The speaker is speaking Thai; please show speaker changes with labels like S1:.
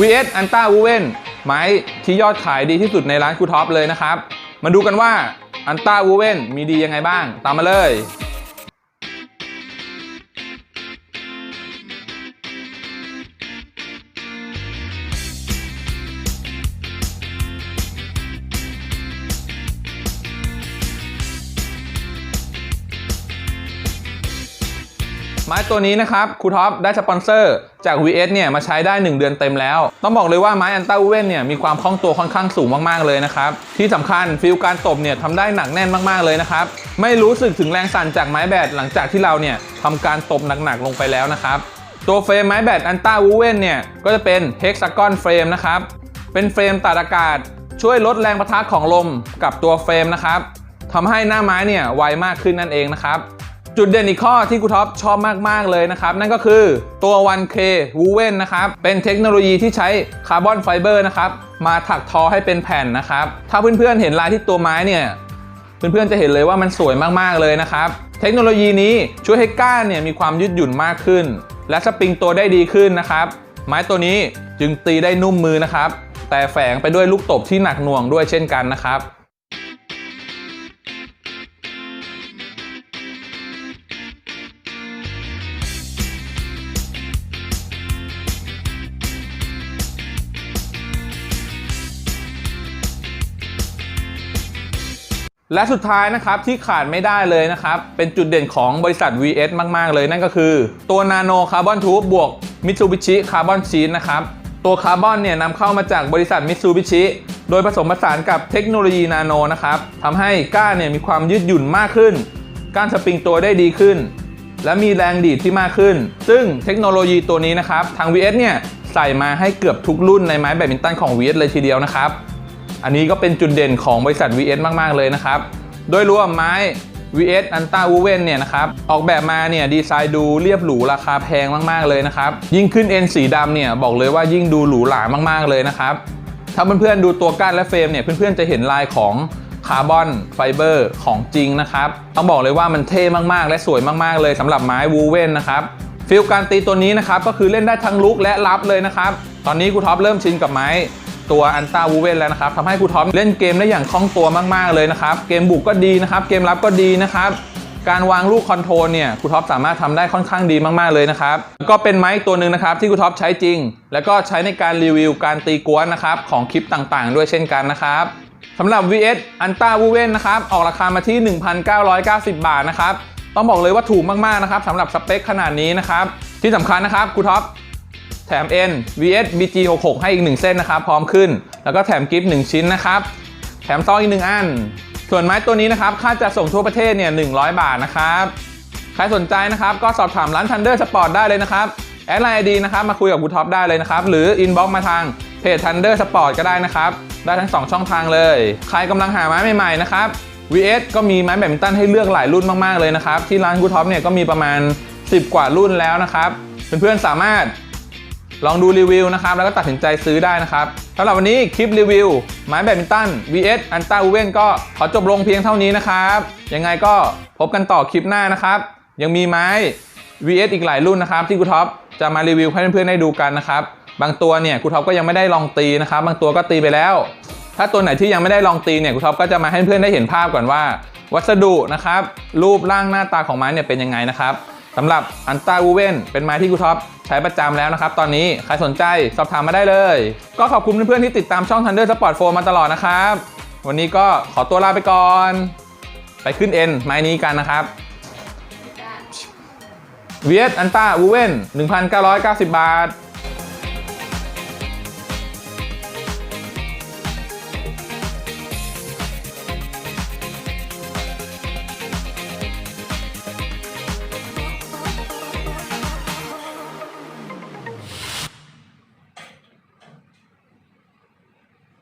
S1: VS อันต้าวูเวนไม้ที่ยอดขายดีที่สุดในร้านครูท็อปเลยนะครับ มาดูกันว่าอันต้าวูเวนมีดียังไงบ้าง ตามมาเลย ไม้ตัวนี้นะครับครูท็อปได้สปอนเซอร์จาก VS เนี่ยมาใช้ได้ 1 เดือนเต็มแล้ว ต้องบอกเลยว่าไม้อันต้าเวนเนี่ยมีความคล่องตัวค่อนข้างสูงมากๆเลยนะครับ ที่สำคัญฟิลการตบเนี่ยทำได้หนักแน่นมากๆเลยนะครับ ไม่รู้สึกถึงแรงสั่นจากไม้แบดหลังจากที่เราเนี่ยทำการตบหนักๆลงไปแล้วนะครับ ตัวเฟรมไม้แบดอันต้าวูเวนเนี่ยก็จะเป็นเฮกซากอนเฟรมนะครับเป็นเฟรมตัดอากาศ ช่วยลดแรงประทะของลมกับตัวเฟรมนะครับทำให้หน้าไม้เนี่ยไวมากขึ้นนั่นเองนะครับ จุดเด่นอีกข้อที่ครูท็อปชอบมาก ๆ เลยนะครับ นั่นก็คือตัว 1K w o v e n นะครับ เป็นเทคโนโลยีที่ใช้คาร์บอนไฟเบอร์นะครับ มาถักทอให้เป็นแผ่นนะครับ ถ้าเพื่อน ๆ เห็นลายที่ตัวไม้เนี่ยเพื่อนๆจะเห็นเลยว่ามันสวยมากๆเลยนะครับ เทคโนโลยีนี้ช่วยให้ก้านเนี่ยมีความยืดหยุ่นมากขึ้น และสปริงตัวได้ดีขึ้นนะครับ ไม้ตัวนี้จึงตีได้นุ่มมือนะครับ แต่แฝงไปด้วยลูกตบที่หนักหน่วงด้วยเช่นกันนะครับ และสุดท้ายนะครับที่ขาดไม่ได้เลยนะครับ เป็นจุดเด่นของบริษัท VS มาก ๆ เลยนั่นก็คือ ตัว Nano Carbon Tube บวก Mitsubishi Carbon Sheet นะครับตัวคาร์บอนเนี่ยนำเข้ามาจากบริษัท Mitsubishi โดยผสมผสานกับเทคโนโลยีนาโนนะครับทำให้ก้านเนี่ยมีความยืดหยุ่นมากขึ้น ก้านสปริงตัวได้ดีขึ้น และมีแรงดีดที่มากขึ้น ซึ่งเทคโนโลยีตัวนี้นะครับ ทาง VS เนี่ยใส่มาให้เกือบทุกรุ่นในไม้แบดมินตันของ VS เลยทีเดียวนะครับ อันนี้ก็เป็นจุดเด่นของบริษัท VS มาก ๆ เลยนะครับ โดยรวมไม้ VS a n t a w o v e n เนี่ยนะครับ ออกแบบมาเนี่ยดีไซน์ดูเรียบหรูราคาแพงมาก ๆ เลยนะครับ ยิ่งขึ้นเอ็นสีดำเนี่ยบอกเลยว่ายิ่งดูหรูหรามาก ๆ เลยนะครับ ถ้าเพื่อนๆดูตัวก้านและเฟรมเนี่ยเพื่อนๆจะเห็นลายของคาร์บอนไฟเบอร์ของจริงนะครับ ต้องบอกเลยว่ามันเท่มากๆ และสวยมากๆ เลยสำหรับไม้วูเวนนะครับฟิลการตีตัวนี้นะครับก็คือเล่นได้ทั้งลุกและรับเลยนะครับ ตอนนี้ครูท็อปเริ่มชินกับไม้ ตัวอันต้าวูเวนแล้วนะครับทำให้ครูท็อปเล่นเกมได้อย่างคล่องตัวมากๆเลยนะครับ เกมบุกก็ดีนะครับ เกมรับก็ดีนะครับการวางลูกคอนโทรลเนี่ยครูท็อปสามารถทำได้ค่อนข้างดีมากๆเลยนะครับแล้วก็เป็นไม้ตัวหนึ่งนะครับที่ครูท็อปใช้จริง แล้วก็ใช้ในการรีวิวการตีกวนนะครับของคลิปต่างๆ ด้วยเช่นกันนะครับสำหรับ VS อันต้าวูเวนนะครับออกราคามาที่ 1,990 บาทนะครับต้องบอกเลยว่าถูกมากๆนะครับสำหรับสเปคขนาดนี้นะครับที่สำคัญนะครับครูท็อป ถม N VS BG 66ให้อีก 1 เส้นนะครับ พร้อมขึ้น แล้วก็แถมกิฟต์1ชิ้นนะครับ แถมซองอีก 1 อัน ส่วนไม้ตัวนี้นะครับ ค่าจะส่งทั่วประเทศเนี่ย100 บาทนะครับ ใครสนใจนะครับ ก็สอบถามร้าน Thunder Sport ได้เลยนะครับ แอดไลน์ดีนะครับ มาคุยกับกูท็อปได้เลยนะครับ หรือ inbox มาทางเพจ Thunder Sport ก็ได้นะครับ ได้ทั้ง 2 ช่องทางเลย ใครกำลังหาไม้ใหม่ๆนะครับ VS ก็มีไม้แบดมินตันให้เลือกหลายรุ่นมากๆเลยนะครับ ที่ร้านกูท็อปเนี่ยก็มีประมาณ 10 กว่ารุ่นแล้วนะครับ เพื่อนๆสามารถ ลองดูรีวิวนะครับ แล้วก็ตัดสินใจซื้อได้นะครับสำหรับวันนี้คลิปรีวิวไม้แบดมินตัน VS อันต้าอูเว่นก็ขอจบลงเพียงเท่านี้นะครับ ยังไงก็พบกันต่อคลิปหน้านะครับ ยังมีไม้ VS อีกหลายรุ่นนะครับ ที่ครูท็อปจะมารีวิวให้เพื่อนๆได้ดูกันนะครับ บางตัวเนี่ยครูท็อปก็ยังไม่ได้ลองตีนะครับ บางตัวก็ตีไปแล้ว ถ้าตัวไหนที่ยังไม่ได้ลองตีเนี่ยครูท็อปก็จะมาให้เพื่อนๆได้เห็นภาพก่อนว่า วัสดุนะครับรูปร่างหน้าตาของไม้เนี่ยเป็นยังไงนะครับ สำหรับอันต้าวูเวนเป็นไม้ที่ครูท็อปใช้ประจำแล้วนะครับ ตอนนี้ใครสนใจสอบถามมาได้เลย ก็ขอบคุณเพื่อนๆที่ติดตามช่อง Thunder Sport 4มาตลอดนะครับ วันนี้ก็ขอตัวลาไปก่อน ไปขึ้นเอ็นไม้นี้กันนะครับเวียดอันต้าวูเวน1,990 บาท